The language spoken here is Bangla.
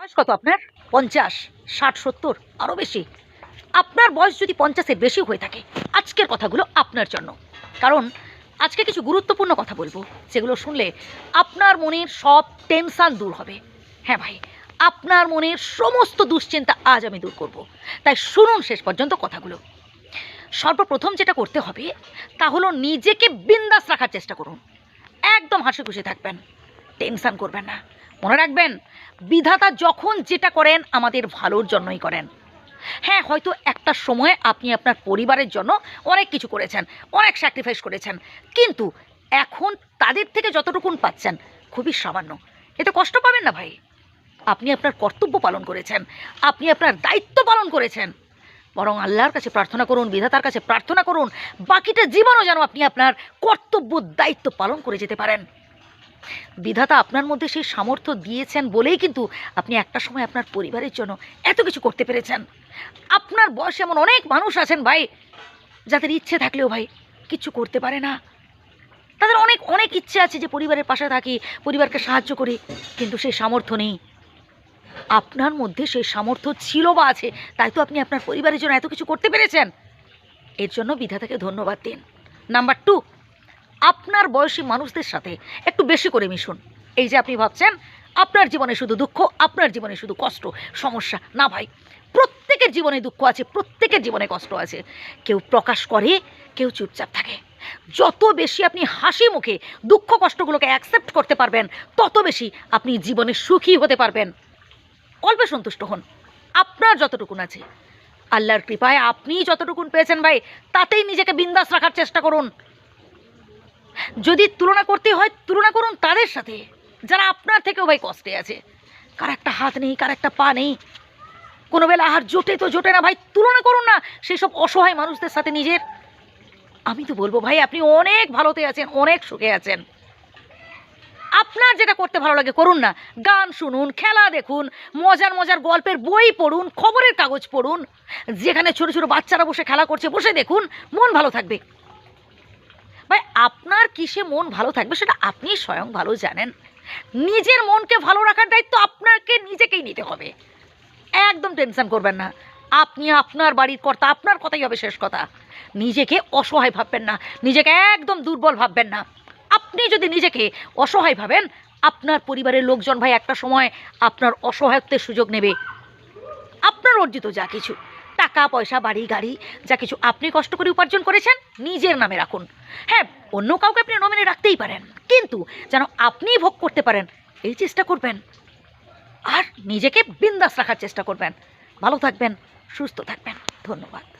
বয়স কত আপনার? পঞ্চাশ, ষাট, সত্তর আরও বেশি। আপনার বয়স যদি পঞ্চাশের বেশি হয়ে থাকে, আজকের কথাগুলো আপনার জন্য। কারণ আজকে কিছু গুরুত্বপূর্ণ কথা বলব, সেগুলো শুনলে আপনার মনের সব টেনশান দূর হবে। হ্যাঁ ভাই, আপনার মনের সমস্ত দুশ্চিন্তা আজ আমি দূর করব। তাই শুনুন শেষ পর্যন্ত কথাগুলো। সর্বপ্রথম যেটা করতে হবে, তা হলো নিজেকে বিন্দাস রাখার চেষ্টা করুন। একদম হাসি খুশি থাকবেন, টেনশান করবেন না। মনে রাখবেন, বিধাতা যখন যেটা করেন আমাদের ভালোর জন্যই করেন। হ্যাঁ হয়তো একটা সময়ে আপনি আপনার পরিবারের জন্য অনেক কিছু করেছেন, অনেক স্যাক্রিফাইস করেছেন, কিন্তু এখন তাদের থেকে যতটুকুন পাচ্ছেন, খুবই সামান্য। এতে কষ্ট পাবেন না ভাই। আপনি আপনার কর্তব্য পালন করেছেন, আপনি আপনার দায়িত্ব পালন করেছেন। বরং আল্লাহর কাছে প্রার্থনা করুন, বিধাতার কাছে প্রার্থনা করুন, বাকিটা জীবনও যেন আপনি আপনার কর্তব্য, দায়িত্ব পালন করে যেতে পারেন। বিধাতা আপনার মধ্যে সেই সামর্থ্য দিয়েছেন বলেই কিন্তু আপনি একটা সময় আপনার পরিবারের জন্য এত কিছু করতে পেরেছেন। আপনার বয়সে এমন অনেক মানুষ আছেন ভাই, যাদের ইচ্ছে থাকলেও ভাই কিছু করতে পারে না। তাদের অনেক অনেক ইচ্ছে আছে যে পরিবারের পাশে থাকি, পরিবারকে সাহায্য করি, কিন্তু সেই সামর্থ্য নেই। আপনার মধ্যে সেই সামর্থ্য ছিল বা আছে, তাই তো আপনি আপনার পরিবারের জন্য এত কিছু করতে পেরেছেন। এর জন্য বিধাতাকে ধন্যবাদ দিন। নাম্বার টু আপনার বয়সী মানুষদের সাথে একটু বেশি করে মিশুন। এই যে আপনি ভাবছেন, আপনার জীবনে শুধু দুঃখ, আপনার জীবনে শুধু কষ্ট, সমস্যা। না ভাই, প্রত্যেকের জীবনে দুঃখ আছে, প্রত্যেকের জীবনে কষ্ট আছে। কেউ প্রকাশ করে, কেউ চুপচাপ থাকে। যত বেশি আপনি হাসি মুখে দুঃখ, কষ্টগুলোকে অ্যাকসেপ্ট করতে পারবেন, তত বেশি আপনি জীবনে সুখী হতে পারবেন। অল্পে সন্তুষ্ট হন। আপনার যতটুকুন আছে। আল্লাহর কৃপায় আপনি যতটুকুন পেয়েছেন ভাই, তাতেই নিজেকে বিন্দাস রাখার চেষ্টা করুন। যদি তুলনা করতে হয়, তুলনা করুন তাদের সাথে। যারা আপনার থেকেও ভাই কষ্টে আছে। কার একটা হাত নেই, কার একটা পা নেই। কোনো বেলা আহার জোটে তো জোটে না ভাই, তুলনা করুন না। সেই সব অসহায় মানুষদের সাথে নিজের। আমি তো বলব ভাই, আপনি অনেক ভালোতে আছেন, অনেক সুখে আছেন। আপনার যেটা করতে ভালো লাগে করুন না। গান শুনুন, খেলা দেখুন, মজার মজার গল্পের বই পড়ুন, খবরের কাগজ পড়ুন। যেখানে ছোট ছোট বাচ্চারা বসে খেলা করছে, বসে দেখুন, মন ভালো থাকবে। ভাই, আপনার কিসে মন ভালো থাকবে সেটা আপনি স্বয়ং ভালো জানেন। নিজের মনকে ভালো রাখার দায়িত্ব আপনাকে নিজেকেই নিতে হবে। একদম টেনশন করবেন না। আপনি আপনার বাড়ির কর্তা, আপনার কথাই হবে শেষ কথা। নিজেকে অসহায় ভাববেন না। নিজেকে একদম দুর্বল ভাববেন না। আপনি যদি নিজেকে অসহায় ভাবেন, আপনার পরিবারের লোকজন ভাই একটা সময় আপনার অসহায়ত্বের সুযোগ নেবে। আপনার অর্জিত যা কিছু। টাকা পয়সা বাড়ি, গাড়ি, যা কিছু আপনি কষ্ট করে উপার্জন করেছেন, নিজের নামে রাখুন। হ্যাঁ অন্য কাউকে আপনি নমিনে রাখতেই পারেন। কিন্তু যেন আপনিই ভোগ করতে পারেন, এই চেষ্টা করবেন। আর নিজেকে বিন্দাস রাখার চেষ্টা করবেন। ভালো থাকবেন, সুস্থ থাকবেন। ধন্যবাদ।